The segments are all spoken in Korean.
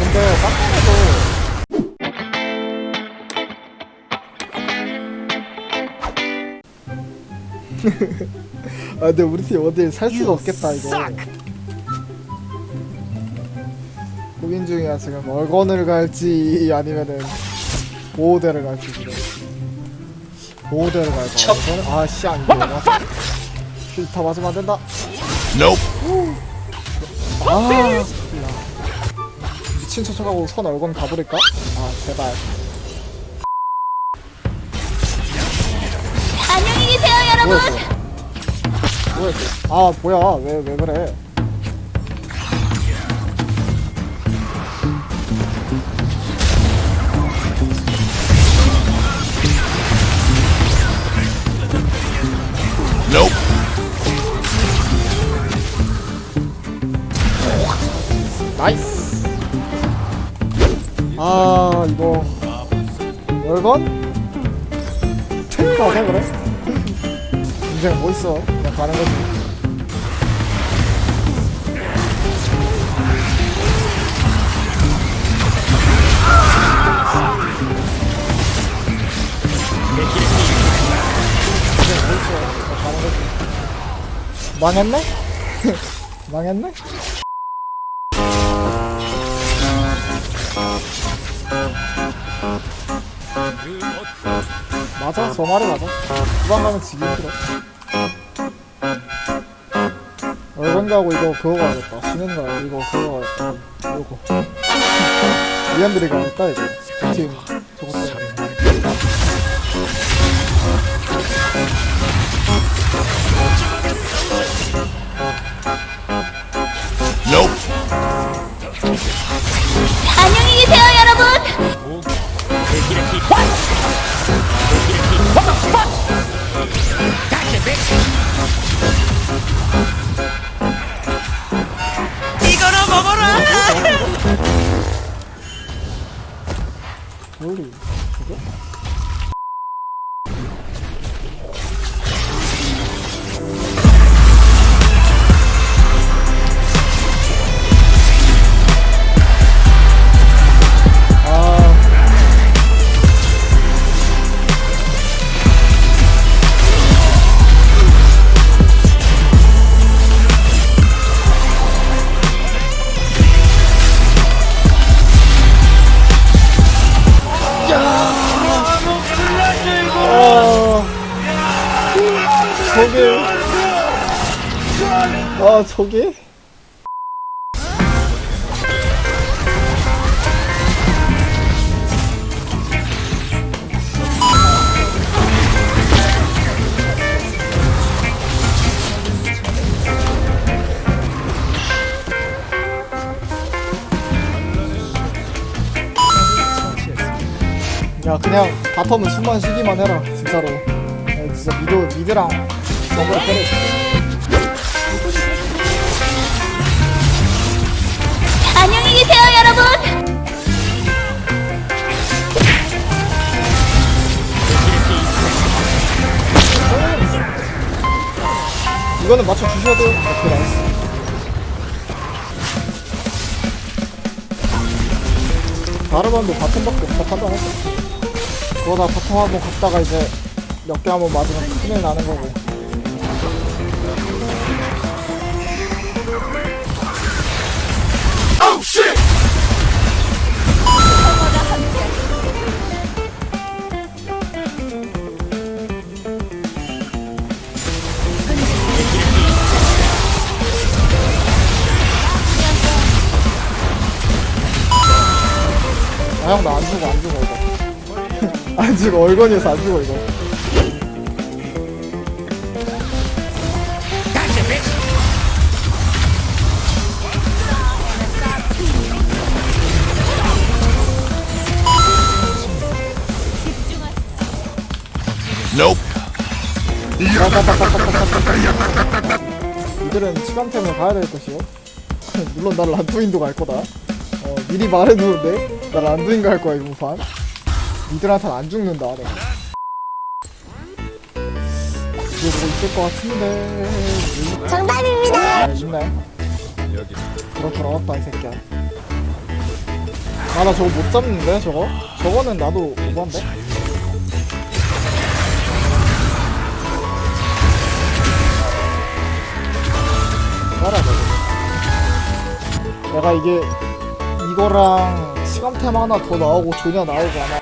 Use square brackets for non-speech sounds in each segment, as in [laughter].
근데 깜짝해도 [laughs] 아 근데 우리 팀 어딜 살 수가 없겠다 이거. 고민 중이야 지금. 얼건을 갈지 아니면은 보호대를 갈지. 지금 보호대를 갈까? 척. 아씨 안 이거 맞아 다 맞으면 안 된다. 아. 미친 척하고 선 얼건 가버릴까? 아 제발 안녕히 계세요, 여러분. 뭐였어? 뭐였어? 아 뭐야 왜 왜 그래? 아 이거 열건? 가자 그래? 인생 뭐 있어? 그냥 가는 거지. 인생 뭐 있어? 그냥 가는 거지. 망했네? [laughs] 망했네? 맞아, 저 말이 맞아. 후반 가면 지기 힘들어. 얼건가고 이거 그거 가야겠다. 쉬는 거 이거 그거 가야겠다. 이거. 미안들이 가겠다 이거. 팀 What? 아 저게 야 그냥 바텀은 숨만 쉬기만 해라 진짜로. 야, 진짜 미드 미드랑 저거를 때려 안녕히 계세요, 여러분. 이거는 맞춰 주셔도 오케이 나이스. 다르반도 바텀밖에 없다 판단했어 그러다 바텀 한번 갔다가 이제 몇 개 한번 맞으면 큰일 나는 거고 아형 나 안 죽어 안 죽어 이거. [laughs] 안 죽어 얼건이어서 안 죽어 이거. 이들은 시간템을 가야 될 것이요. [laughs] 물론 나를 란두인도 갈 거다 어, 미리 말해두는데? 나 란두인 갈 거야 이번 판 니들한테는 안 죽는다 내가. 이거 보고 있을 것 같은데. 정답입니다. 아 있네. 그렇구나 왔다 이 새끼야. 아 나 저거 못 잡는데 저거? 저거는 나도 오반데? 따라 저거 내가 이게 이거랑 시간템 하나 더 나오고 조냐 나오고 아마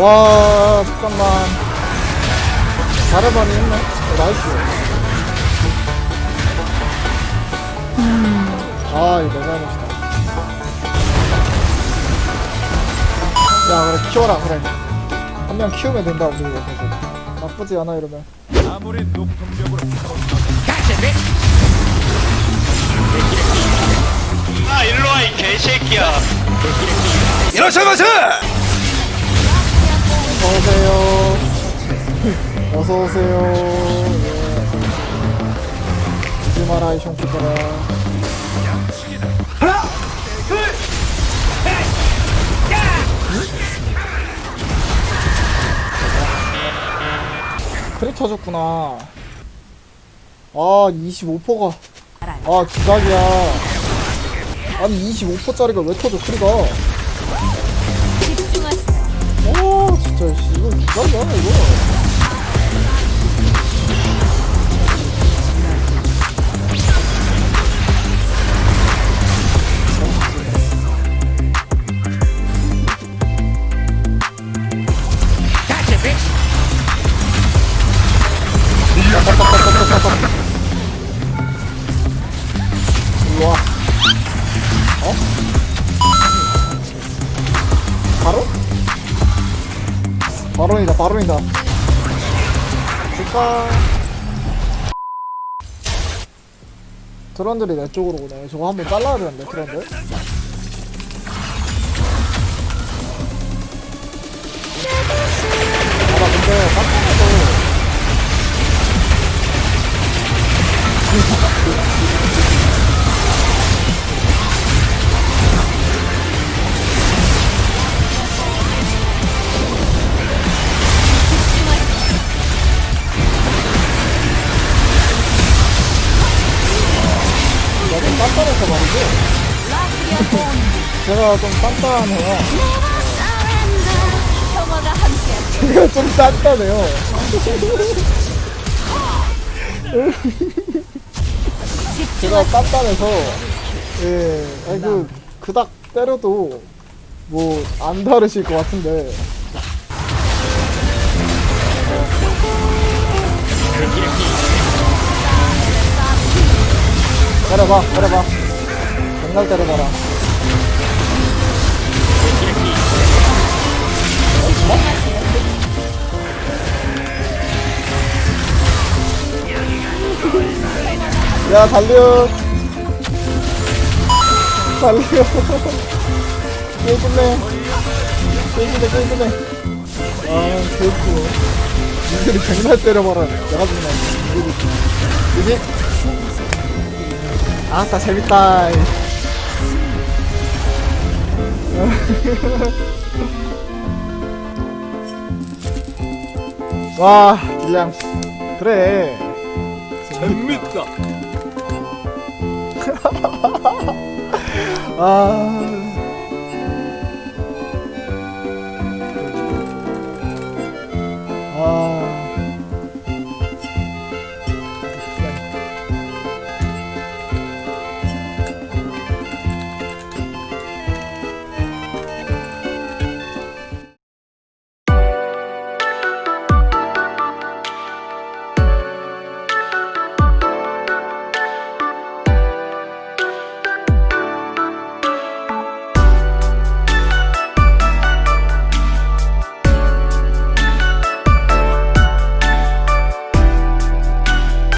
와 잠깐만. 자르반이 했네. 어, 나이스. 아 이거 내 잘못이다. 야 그래 키워라 그래. 한 명 키우면 된다 우리 이거 계속 나쁘지 않아 이러면. 아무리 높은 벽으로 아 일로 와이 개새끼야. 어서오세요. 어서오세요. 예. 오지 마라 이 숑키들아 크리 터졌구나. 아 25%가. 아 기각이야. 아니 25%짜리가 왜 터져 크리가. 오 진짜 씨 이거 기각이야 이거 바론이다 바론이다. 줄까? 트런들이 내 쪽으로 오네. 저거 한번 잘라야 되는데 트런들 제가 좀 단단해요. 제가 좀 단단해요. 제가 단단해서 예 아니 그 그닥 때려도 뭐 안 다르실 것 같은데. 때려봐 때려봐. 정말 때려봐라 야 달려. 달려. 게임 끝내 게임 끝내 게임 끝내 아 개웃기네 니들이 백날 때려봐라. 내가 죽나? 이제 아따 재밌다. [laughs] 와 딜량. 그래 재밌다. [laughs] 아